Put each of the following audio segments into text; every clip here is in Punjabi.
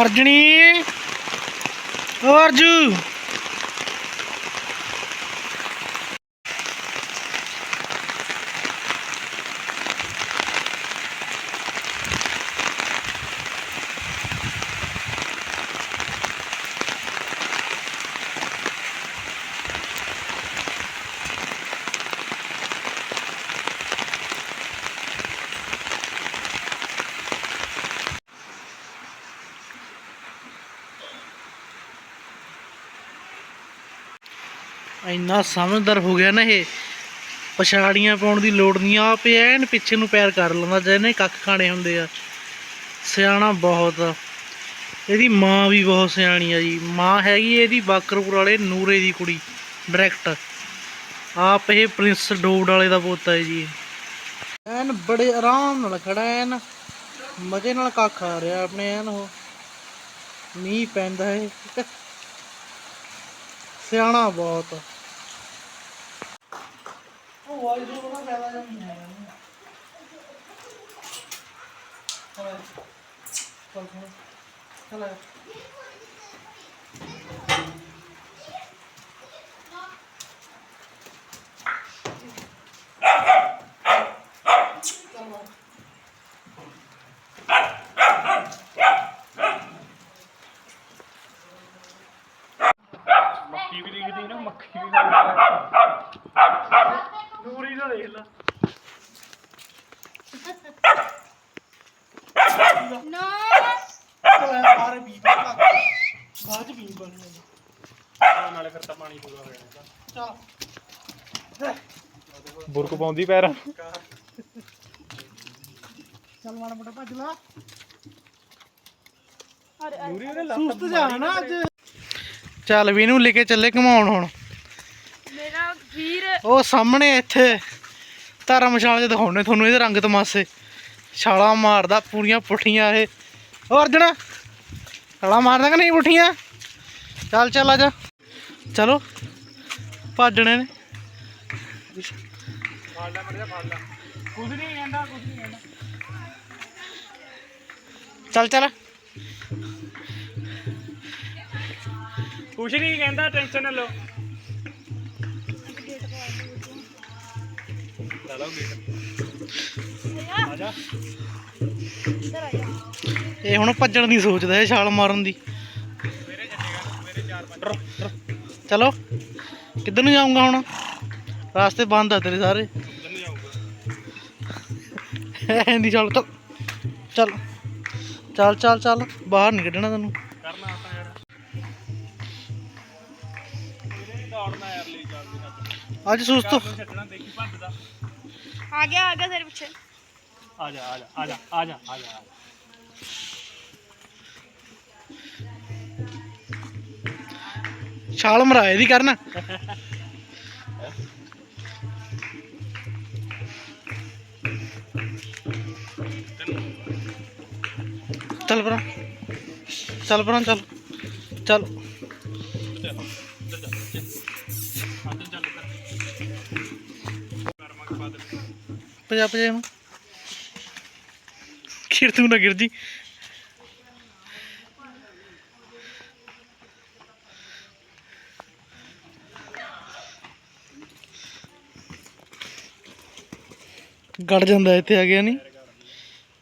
ਅਰਜਣੀ ਓ ਅਰਜੂ। ਇੰਨਾ ਸਮਝਦਾਰ ਹੋ ਗਿਆ ਨਾ ਇਹ। ਪਛਾੜੀਆਂ ਪਾਉਣ ਦੀ ਲੋੜ ਨਹੀਂ, ਆਪ ਐਨ ਪਿੱਛੇ ਨੂੰ ਪੈਰ ਕਰ ਲੈਂਦਾ ਜਿਹਨੇ ਕੱਖ ਖਾਣੇ ਹੁੰਦੇ ਆ। ਸਿਆਣਾ ਬਹੁਤ ਇਹਦੀ ਮਾਂ ਵੀ ਬਹੁਤ ਸਿਆਣੀ ਆ ਜੀ। ਮਾਂ ਹੈਗੀ ਇਹਦੀ ਬਾਕਰਪੁਰ ਵਾਲੇ ਨੂਰੇ ਦੀ ਕੁੜੀ, ਡਾਇਰੈਕਟ। ਆਪ ਇਹ ਪ੍ਰਿੰਸ ਡੋਡ ਵਾਲੇ ਦਾ ਪੋਤਾ ਹੈ ਜੀ। ਐਨ ਬੜੇ ਆਰਾਮ ਨਾਲ ਖੜਾ, ਐਨ ਮਜ਼ੇ ਨਾਲ ਕੱਖ ਆ ਰਿਹਾ ਆਪਣੇ ਐਨ ਉਹ। ਮੀਂਹ ਪੈਂਦਾ ਹੈ। ਸਿਆਣਾ ਬਹੁਤ ਉਹ ਵਾਇਦੇ ਬਣਾ ਫਾਇਦਾ ਜਾਂ ਨਹੀਂ ਹੈ ਚਲ ਚਲ ਚਲ ਮੱਖੀ ਵੀ ਦਿਖਦੀ ਬਾਅਦ ਚ ਨਾਲੇ ਫਿਰ ਤਾਂ ਪਾਣੀ ਪੂਰਾ ਹੋ ਜਾਣਾ ਬੁਰਕ ਪਾਉਂਦੀ ਪੈਰ। ਚੱਲ ਮਾੜਾ ਮੋਟਾ ਭੱਜ ਲਾ। ਉਹਨੇ ਲੱਤ ਸੁਸਤ ਜਾ ਨਾ ਅੱਜ। ਚੱਲ ਵੀ ਇਹਨੂੰ ਲੈ ਕੇ ਚੱਲੇ ਘਮਾਉਣ ਹੁਣ। ਮੇਰਾ ਵੀਰ ਉਹ ਸਾਹਮਣੇ ਇੱਥੇ। ਧਰਮਸ਼ਾਲਾ 'ਚ ਦਿਖਾਉਣੇ ਤੁਹਾਨੂੰ ਇਹਦੇ ਰੰਗ ਤਮਾਸੇ। ਛਾਲਾ ਮਾਰਦਾ, ਪੂਰੀਆਂ ਪੁੱਠੀਆਂ ਇਹ। ਉਹ ਅਰਜਣਾ ਛਾਲਾ ਮਾਰਦਾ ਕਿ ਨਹੀਂ ਪੁੱਠੀਆਂ? ਚੱਲ ਚੱਲ, ਆ ਜਾ। ਚਲੋ, ਭੱਜਣੇ ਨੇ। ਫੜ ਲੈ ਮਰਿਆ ਫੜ ਲੈ ਕੁਝ ਨਹੀਂ ਕਹਿੰਦਾ ਕੁਝ ਨਹੀਂ ਕਹਿੰਦਾ ਚੱਲ ਚੱਲ। ਕੁਝ ਨਹੀਂ ਕਹਿੰਦਾ, ਟੈਨਸ਼ਨ ਨਾ ਲਓ। ਚਲੋ ਗੇਟ ਆ ਜਾ ਇੱਧਰ ਆ ਜਾ ਇਹ ਹੁਣ ਭੱਜਣ ਦੀ ਸੋਚਦਾ ਹੈ ਛਾਲ ਮਾਰਨ ਦੀ ਮੇਰੇ ਮੇਰੇ ਚਲੋ ਕਿੱਧਰ ਨੂੰ ਜਾਊਂਗਾ ਹੁਣ ਰਾਸਤੇ ਬੰਦ ਆ ਤੇਰੇ ਸਾਰੇ ਜਾਊਗਾ ਐਂਦੀ ਚੱਲ ਚੱਲ ਚੱਲ ਚੱਲ ਚੱਲ ਚੱਲ ਬਾਹਰ ਨਹੀਂ ਕੱਢਣਾ ਤੈਨੂੰ ਕਰਨਾ ਆਪਾਂ ਯਾਰ ਅੱਜ ਸੁਸਤ ਨੂੰ ਛੱਡਣਾ ਦੇਖੀ ਭੱਜਦਾ ਆ ਗਿਆ ਆ ਗਿਆ ਤੇਰੇ ਪਿੱਛੇ। ਆ ਜਾ ਆ ਜਾ ਆ ਜਾ ਆ ਜਾ ਆ ਜਾ ਛਾਲ ਮਰਾ ਇਹਦੀ ਕਰਨ। ਚੱਲ ਪਰਾਂ। ਚੱਲ ਪਰਾਂ ਚੱਲ। ਚੱਲ। ਪਜਾ ਪਜਾ ਇਹਨੂੰ ਖੀਰ ਤੂੰ ਨਾ ਗਿਰ ਜੀ। ਗੜ ਜਾਂਦਾ ਇੱਥੇ ਆ ਗਿਆ ਨਹੀਂ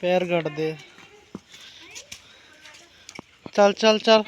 ਪੈਰ ਗੜਦੇ ਚੱਲ ਚੱਲ ਚੱਲ।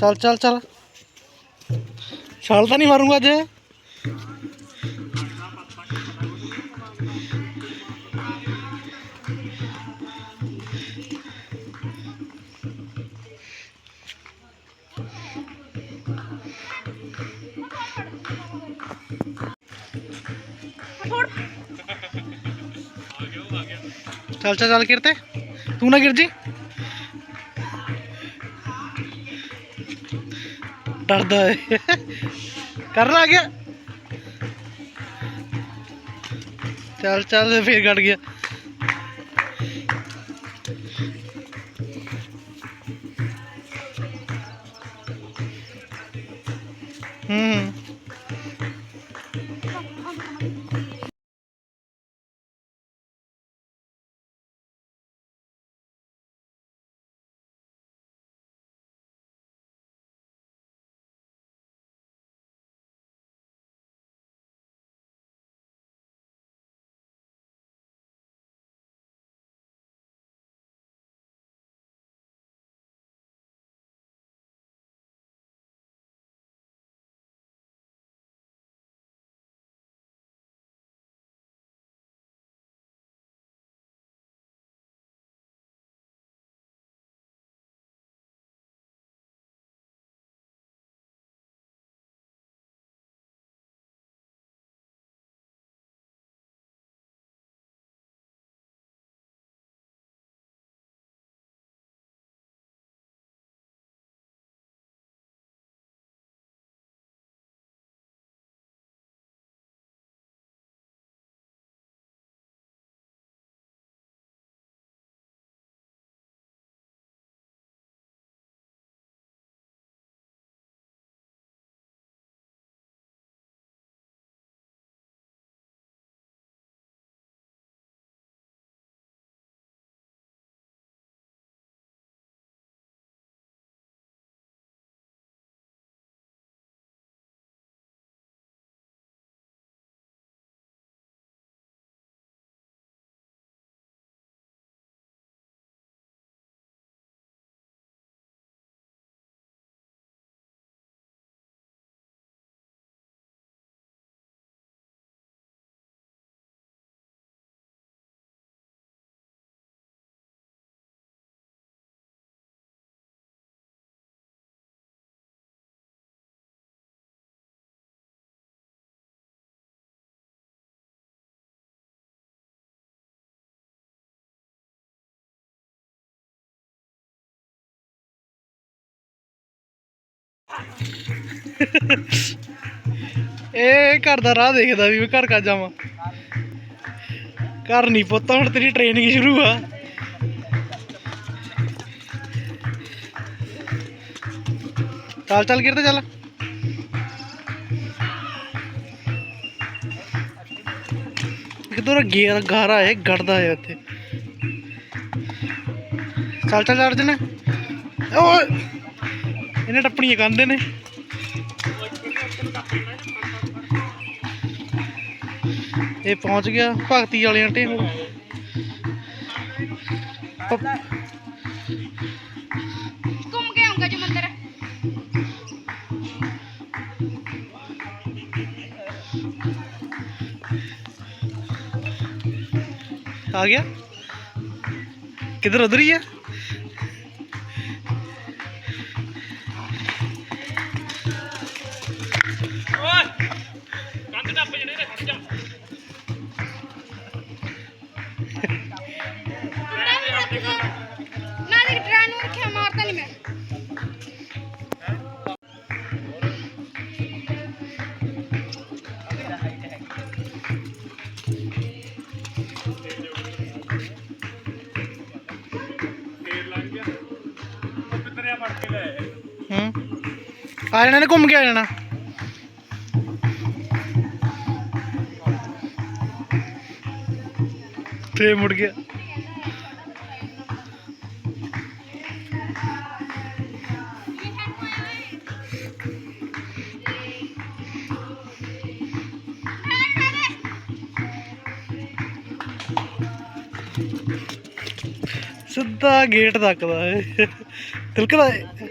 ਚੱਲ ਚੱਲ ਚੱਲ। ਛਾਲ ਤਾਂ ਨਹੀਂ ਮਾਰੂੰਗਾ ਅੱਜ। ਚੱਲ ਚੱਲ ਚੱਲ ਕਿਰਤੇ। ਤੂੰ ਨਾ ਗਿਰ ਜੀ। ਡਰਦਾ ਏ। ਕਰਨ ਆ ਗਿਆ। ਚੱਲ ਚੱਲ, ਫੇਰ ਗੜ ਗਿਆ। ਇਹ ਘਰ ਦਾ ਰਾਹ ਦੇਖਦਾ ਵੀ ਮੈਂ ਘਰ ਕਾ ਜਾਵਾਂ। ਘਰ ਨਹੀਂ ਪੁੱਤ, ਹੁਣ ਤੇਰੀ ਟ੍ਰੇਨਿੰਗ ਸ਼ੁਰੂ ਆ। ਚੱਲ ਚੱਲ ਗਿਰ ਚੱਲ। ਕਿਧਰ ਗੇਰ ਗਾਰਾ ਹੈ ਗੜਦਾ ਹੈ ਉੱਥੇ। ਚੱਲ ਚੱਲ, ਅਰਜਨ। ਓਏ! ਇਹਨੇ ਟੱਪਣੀਆਂ ਕੰਦੇ ਨੇ ਇਹ ਪਹੁੰਚ ਗਿਆ ਭਗਤੀ ਵਾਲਿਆਂ ਪ- ਘੁੰਮ ਕੇ ਆਉਂਗਾ ਜੀ ਮੰਦਰ। ਆ ਗਿਆ। ਕਿਧਰ ਉਧਰ ਹੀ ਆ? ਆ ਜਾਣਾ ਨੇ ਘੁੰਮ ਕੇ ਆ ਜਾਣਾ ਤੇ ਮੁੜ ਗਿਆ ਸਿੱਧਾ ਗੇਟ ਤੱਕ ਦਾ ਇਹ ਤਿਲਕਦਾ ਇਹ।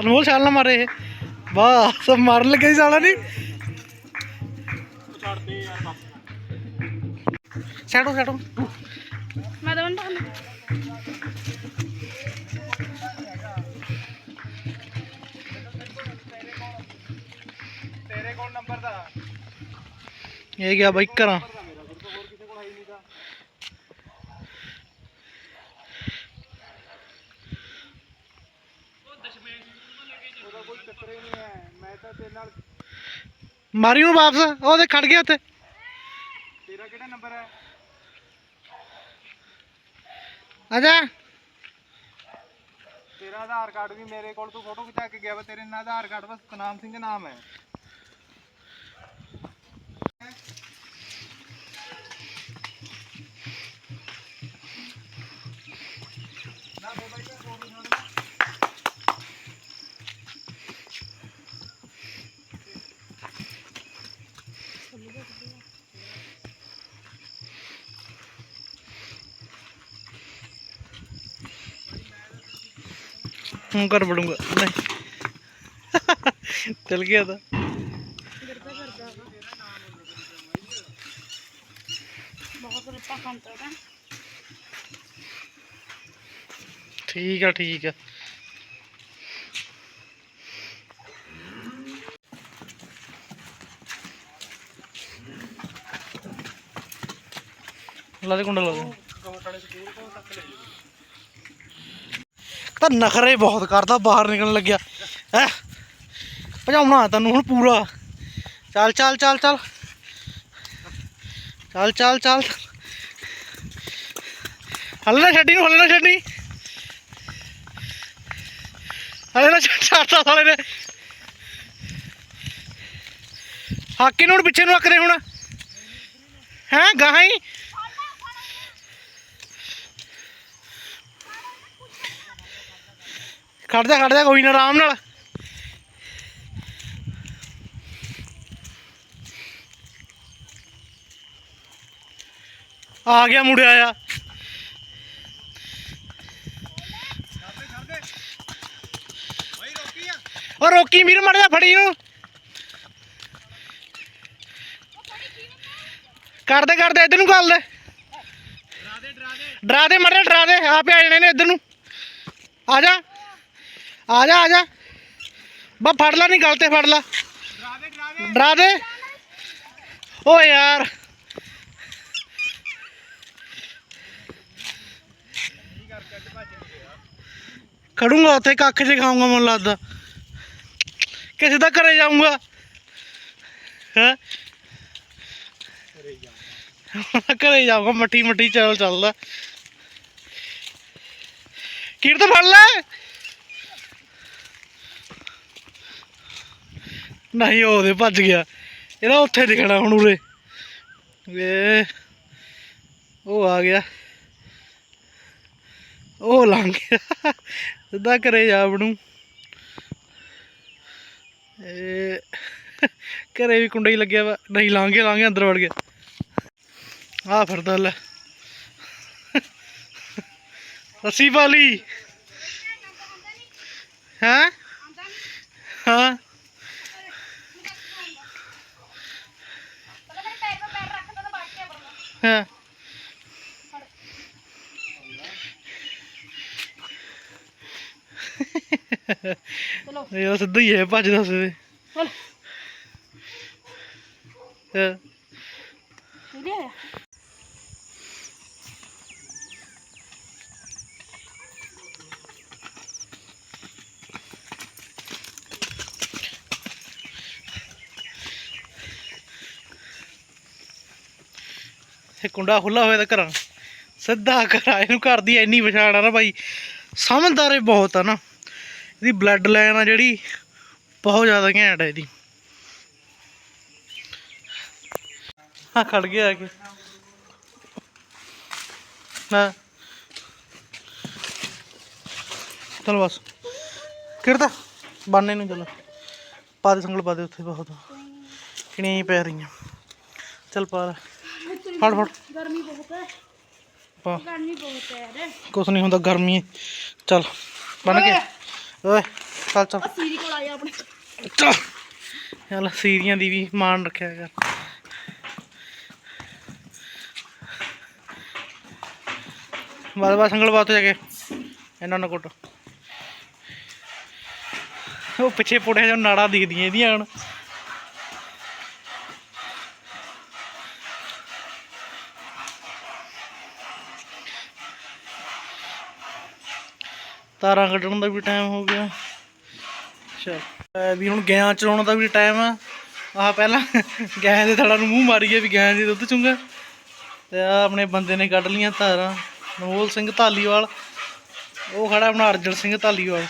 ਅਨਮੋਲ ਛਾਲ ਨਾ ਮਾਰੇ। ਇਹ ਵਾਹ ਸਭ ਮਾਰਨ ਲੱਗੇ ਸੀ ਸਾਲਾ ਨਹੀਂ। ਛੱਡਦੇ ਯਾਰ ਬਾਪੂ ਛੱਡੋ ਛੱਡੋ। ਮੈਂ ਤਾਂ ਬੰਦਾ ਤੇਰੇ ਕੋਲ ਨੰਬਰ ਦਾ ਇਹ ਗਿਆ ਬਾਈ ਘਰਾਂ। ਨਹੀਂ ਮੈਂ ਤਾਂ ਤੇਰੇ ਨਾਲ ਮਾਰੀ ਨੂੰ ਵਾਪਸ ਉਹਦੇ ਖੜ ਗਿਆ ਉੱਥੇ। ਤੇਰਾ ਕਿਹੜਾ ਨੰਬਰ ਹੈ? ਆਜਾ ਤੇਰਾ ਆਧਾਰ ਕਾਰਡ ਵੀ ਮੇਰੇ ਕੋਲ ਤੂੰ ਫੋਟੋ ਖਿਚਾ ਕੇ ਗਿਆ ਵਾ। ਤੇਰੇ ਨਾਲ ਆਧਾਰ ਕਾਰਡ ਬਸ ਸਤਨਾਮ ਸਿੰਘ ਨਾਮ ਹੈ। ਹੂੰ ਕਰ ਬੜੂੰਗਾ ਨਹੀਂ। ਚਲ ਗਿਆ ਤਾਂ। ਬਹੁਤ ਰੱਪਾ ਖਾਂਦਾ ਹੈ ਠੀਕ ਆ ਠੀਕ ਆ। ਲਾ ਦੇ ਕੁੰਡਾ, ਲਾ ਦੇ। ਤਾਂ ਨਖਰੇ ਬਹੁਤ ਕਰਦਾ, ਬਾਹਰ ਨਿਕਲਣ ਲੱਗਿਆ। ਹੈ? ਭਜਾਉਣਾ ਤੈਨੂੰ ਹੁਣ ਪੂਰਾ। ਚੱਲ ਚੱਲ ਚੱਲ ਚੱਲ। ਚੱਲ ਚੱਲ ਚੱਲ। ਹਲੇ ਨਾ ਛੱਡੀ ਨੂੰ, ਹਲੇ ਨਾ ਛੱਡੀ। ਹਲੇ ਨਾ ਛੱਡ ਛੱਡਤਾ ਸਾਲੇ ਨੇ। ਹਾਕੀ ਨੂੰ ਹੁਣ ਪਿੱਛੇ ਨੂੰ ਅੱਕਦੇ ਹੁਣ। ਹੈ, ਗਾਹਾਂ ਹੀ? ਖੜ ਜਾ ਖੜ ਜਾ ਕੋਈ ਨਾ, ਆਰਾਮ ਨਾਲ। ਆ ਗਿਆ ਮੁੜਿਆ ਆ। ਉਹ ਰੋਕੀ ਵੀਰ, ਮੜ ਜਾ ਫੜੀ ਨੂੰ। ਕਰਦੇ ਕਰਦੇ ਇੱਧਰ ਨੂੰ ਗੱਲ ਲੈ ਡਰਾ ਦੇ ਡਰਾ ਦੇ ਡਰਾ ਦੇ, ਮੜੇ ਡਰਾ ਦੇ। ਆਪੇ ਆ ਜਾਣੇ ਨੇ ਇੱਧਰ ਨੂੰ। ਆ ਜਾ। ਆ ਜਾ ਆ ਜਾ ਬਾ, ਫੜ ਲੈ ਨਹੀਂ ਗਲ ਤੇ, ਫੜ ਲੈ। ਡਰਾ ਦੇ। ਡਰਾ ਓ ਯਾਰ। ਖੜੂੰਗਾ ਉੱਥੇ, ਕੱਖ ਜੇ ਖਾਊਂਗਾ ਮੈਨੂੰ ਲੱਗਦਾ। ਕਿ ਸਿੱਧਾ ਘਰੇ ਜਾਊਂਗਾ। ਹੈ? ਘਰੇ ਜਾਊਂਗਾ ਮੱਠੀ ਮੱਠੀ ਚੱਲ ਚੱਲਦਾ। ਕਿਰਤ ਫੜ ਲੈ। ਨਹੀਂ, ਉਹ ਉਹਦੇ ਭੱਜ ਗਿਆ। ਇਹਦਾ ਉੱਥੇ ਦਿਖਣਾ ਹੁਣ ਉਰੇ। ਵੇ, ਉਹ ਆ ਗਿਆ। ਉਹ ਲੰਘ ਗਿਆ। ਸਿੱਧਾ ਘਰੇ ਜਾ ਬਣੂ ਇਹ ਘਰੇ ਵੀ ਕੁੰਡਾ ਹੀ ਲੱਗਿਆ ਵਾ। ਨਹੀਂ ਲਾਂਗੇ ਲਾਂਗੇ ਅੰਦਰ ਵੜ ਗਿਆ। ਆ ਫਿਰਦਾ ਲੈ। ਰੱਸੀ ਵਾਲੀ ਹੈਂ? ਹਾਂ ਪਹਿਲਾਂ ਮੇਰੇ ਪੈਰ 'ਤੇ ਪੈਰ ਰੱਖਦਾ ਤਾਂ ਬਾਅਦ 'ਚ ਵੜਨਾ ਹਾਂ। ਚਲੋ। ਇਹ ਸਿੱਧਾ ਹੀ ਹੈ ਭੱਜਦਾ ਸੇ ਚਲ। ਹਾਂ। ਕੁੰਡਾ ਖੁੱਲਾ ਹੋਇਆ ਤਾਂ ਘਰਾਂ ਸਿੱਧਾ ਘਰ ਇਹਨੂੰ ਘਰ ਦੀ ਇੰਨੀ ਪਛਾਣ ਆ ਨਾ ਭਾਈ ਸਮਝਦਾਰੇ ਬਹੁਤ ਆ ਨਾ। ਇਹਦੀ ਬਲੱਡ ਲਾਈਨ ਆ ਜਿਹੜੀ, ਬਹੁਤ ਜ਼ਿਆਦਾ ਘੈਂਟ ਹੈ ਇਹਦੀ। ਹਾਂ ਖੜ ਗਿਆ ਆ ਕੇ। ਨਾ। ਚਲ ਬਸ। ਕਿਰਦਾ ਬਾਨੇ ਨੂੰ ਚਲੋ। ਪਾ ਦੇ ਸੰਗਲ, ਪਾ ਦੇ ਉੱਥੇ ਬਹੁਤ। ਕਿਣੀਆਂ ਹੀ ਪੈ ਰਹੀਆਂ। ਚਲ ਪਾ ਲੈ। ਫੜ ਫੜ। ਗਰਮੀ ਬਹੁਤ ਹੈ। ਪਾ ਗਰਮੀ ਬਹੁਤ ਹੈ ਯਾਰ। ਕੁਛ ਨਹੀਂ ਹੁੰਦਾ ਗਰਮੀ। ਹੈ। ਚੱਲ ਬਣ ਕੇ ਓਏ ਚੱਲ ਚੱਲ। ਸੀਰੀ ਕੋਲ ਆਇਆ ਆਪਣੇ। ਚੱਲ। ਚੱਲ ਸੀਰੀਆਂ ਦੀ ਵੀ ਮਾਣ ਰੱਖਿਆ ਕਰ ਬਾਦ ਬਾਦ ਸੰਗਲ ਬਾਤ ਜਾ ਕੇ ਇਹਨਾਂ ਨੂੰ ਕੁੱਟ। ਉਹ ਪਿੱਛੇ ਪੁੜਿਆ ਜੋ ਨਾੜਾ ਦਿਖਦੀਆਂ ਇਹਦੀਆਂ ਹੁਣ। ਤਾਰਾਂ ਕੱਢਣ ਦਾ ਵੀ ਟਾਈਮ ਹੋ ਗਿਆ। ਚਲ ਵੀ ਹੁਣ ਗਾਂ ਚਲਾਉਣ ਦਾ ਵੀ ਟਾਈਮ ਆ। ਆਹ ਪਹਿਲਾਂ ਗਾਂ ਦੇ ਥੜਾ ਨੂੰ ਮੂੰਹ ਮਾਰੀਏ ਵੀ ਗਾਂ ਦੀ ਦੁੱਧ ਚੁੰਗਾ ਤੇ ਆ ਆਪਣੇ ਬੰਦੇ ਨੇ ਕੱਢ ਲੀਆਂ ਧਾਰਾਂ ਨਮੋਲ ਸਿੰਘ ਧਾਲੀਵਾਲ। ਉਹ ਖੜਾ ਆਪਣਾ ਅਰਜਨ ਸਿੰਘ ਧਾਲੀਵਾਲ।